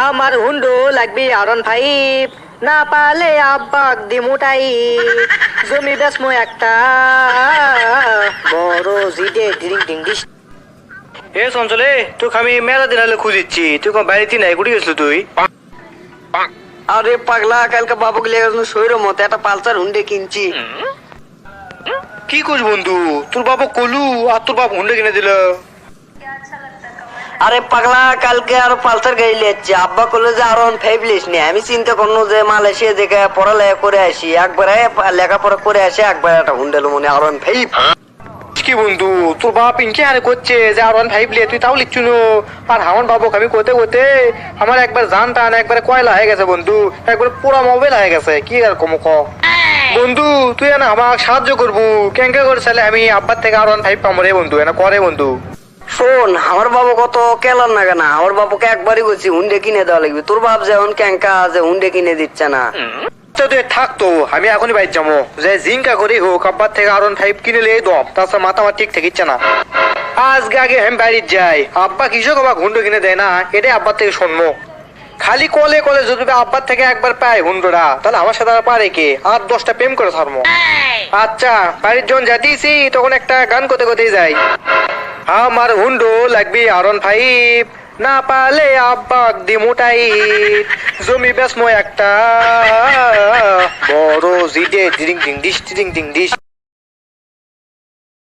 আমার হুন্ডো লাগবে আরন ফাইভ না পালে আব্বাক দিমুটাই জমি বেসমো একটা। বড় জিডে ডিং ডিং ডিস। এ চঞ্চলে তোকে আমি মেলা দিন হলে খুঁজিচ্ছি। তুই কোন বাড়িতে নাই? কুড়ি গেছিল তুই? আরে পাগলা কালকে বাবুকে লেগে শরীরের মতো একটা পালসার হুন্ডে কিনছি। কি করছ বন্ধু? তোর বাবা কলু আর তোর বাপ হুন্ডে কিনে দিল। আরে পাগলা, কালকে আর পালসার গাড়ি লিয়েছে আব্বা করল যে আর ফাইভ নি আমি চিন্তা করল যে মালয়েশিয়া দেখে পড়ালেখা করে আসি। একবারে লেখাপড়া করে আসি, একবার একটা হুন্ডেল মনে আর কি বন্ধু, তোর বাপ ইনকে আরে করছে যে আর ফাইভ লিয়ে তুই তাও লিখছু আর আমার বাবু আমি কোতে কোতে আমার একবার জান টান একবার কয়লা হয়ে গেছে বন্ধু। একবার পুরা মোবাইল হয়ে গেছে। কি আর কম ক? বন্ধু, তুই না আমাকে সাহায্য করব। কেঙ্কে করে চাইলে আমি আব্বার থেকে আর ওয়ান ফাইভ পাবো রে বন্ধু, এনা করে বন্ধু? শোন আমার বাবু কত কেলার না কেনা। আমার বাবুকে একবারই বলছি হুন্ডে কিনে দেওয়া লাগবে। তোর বাপ যেমন ক্যাঙ্কা যে হুন্ডে কিনে দিচ্ছে না। তো তুই থাকতো আমি এখনই বাইর যাব। যে জিঙ্কা করি হোক আব্বার থেকে আর ওয়ান ফাইভ কিনে লিয়ে দম তাছাড়া মাথা আমার ঠিক থাকিচ্ছে না। আজকে আগে আমি বাড়ির যাই। আব্বা কৃষক আবার হুন্ডো কিনে দেয় না? এটাই আব্বার থেকে শুনব খালি কলে কলে যদি আব্বার থেকে একবার পাই হুন্ডোরা তাহলে আমার সাথে আর পারে কে? আর দশটা প্রেম করে ছাড়বো। আচ্ছা বাড়ির যখন যাতিছি তখন একটা গান করতে করতেই যাই। আমার হুন্ডো লাগবি আরন ফাইভ। না পালে আব্বাক দিমুটাই জমি বেসমো একটা। বড় জিডে ডিং ডিং ডিস ডিং ডিং ডিস।